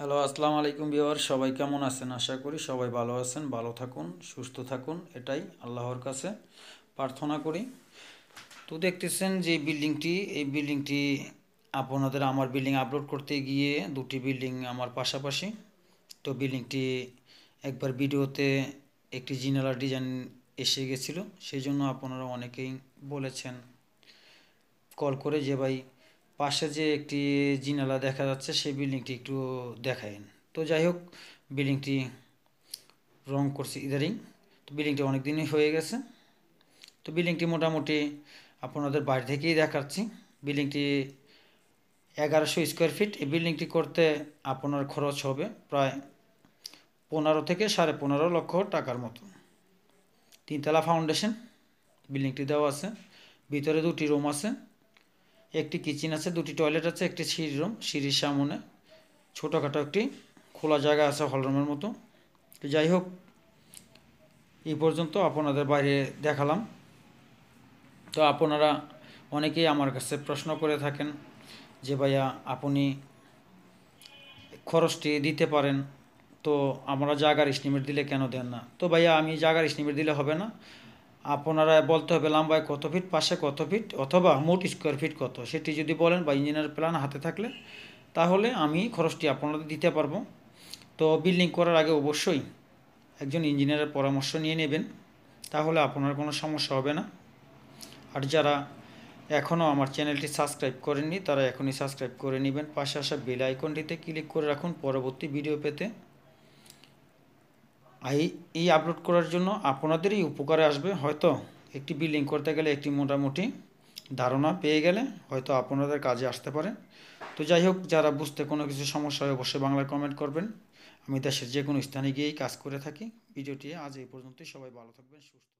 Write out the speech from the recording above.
Hello, আসসালামু আলাইকুম beware সবাই কেমন আছেন? আশা করি সবাই ভালো আছেন, ভালো থাকুন, সুস্থ থাকুন, এটাই আল্লাহর কাছে প্রার্থনা করি। তো দেখতেছেন যে বিল্ডিংটি, এই বিল্ডিংটি আপনাদের, আমার বিল্ডিং আপলোড করতে গিয়ে দুটি বিল্ডিং আমার পাশাপাশি। তো বিল্ডিংটি একবার ভিডিওতে একটি জিনালা ডিজাইন এসে গেছিল, সেই জন্য আপনারা অনেকেই বলেছেন, কল করে যে ভাই পাশে যে একটি জিনালা দেখা যাচ্ছে, সেই বিল্ডিংটি একটু দেখায়েন তো যাই হোক, বিল্ডিংটি রং করছি ইদারিং তো বিল্ডিংটি অনেক দিনই হয়ে গেছে। তো বিল্ডিংটি মোটামুটি আপনাদের বাইরে থেকেই দেখাচ্ছি। বিল্ডিংটি এগারোশো স্কোয়ার ফিট। এই বিল্ডিংটি করতে আপনার খরচ হবে প্রায় পনেরো থেকে সাড়ে পনেরো লক্ষ টাকার মতো। তিনতলা ফাউন্ডেশন, বিল্ডিংটি দেওয়া আছে। ভিতরে দুটি রুম আছে। একটি কিচেন আছে, দুটি টয়লেট আছে, একটি সিঁড়ি রুম সিঁড়ির সামনে। ছোটোখাটো একটি খোলা জায়গা আছে হলরুমের মতো। তো যাই হোক, এই পর্যন্ত আপনাদের বাইরে দেখালাম। তো আপনারা অনেকেই আমার কাছে প্রশ্ন করে থাকেন যে, ভাইয়া, আপনি খরচটি দিতে পারেন, তো আমরা জায়গার এস্টিমেট দিলে কেন দেন না? তো ভাইয়া, আমি জায়গার এস্টিমেট দিলে হবে না। আপনারা বলতে হবে লাম্বায় কত ফিট পাশে কত ফিট অথবা মোট স্কোয়ার ফিট কত? সেটি যদি বলেন বা ইঞ্জিনিয়ার প্ল্যান হাতে থাকলে, তাহলে আমি খরচটি আপনাদের দিতে পারব। তো বিল্ডিং করার আগে অবশ্যই একজন ইঞ্জিনিয়ারের পরামর্শ নিয়ে নেবেন, তাহলে আপনার কোনো সমস্যা হবে না। আর যারা এখনও আমার চ্যানেলটি সাবস্ক্রাইব করেননি, তারা এখনই সাবস্ক্রাইব করে নেবেন। পাশে আসা বেল আইকনটিতে ক্লিক করে রাখুন। পরবর্তী ভিডিও পেতে। এই আপলোড করার জন্য আপনাদেরই উপকারে আসবে। হয়তো একটি বিলিং করতে গেলে একটি মোটামুটি ধারণা পেয়ে গেলে হয়তো আপনাদের কাজে আসতে পারে। তো যাই হোক, যারা বুঝতে কোনো কিছু সমস্যা হয় অবশ্যই বাংলায় কমেন্ট করবেন। আমি দেশের যে কোনো স্থানে গিয়েই কাজ করে থাকি। ভিডিওটি আজ এই পর্যন্তই। সবাই ভালো থাকবেন, সুস্থ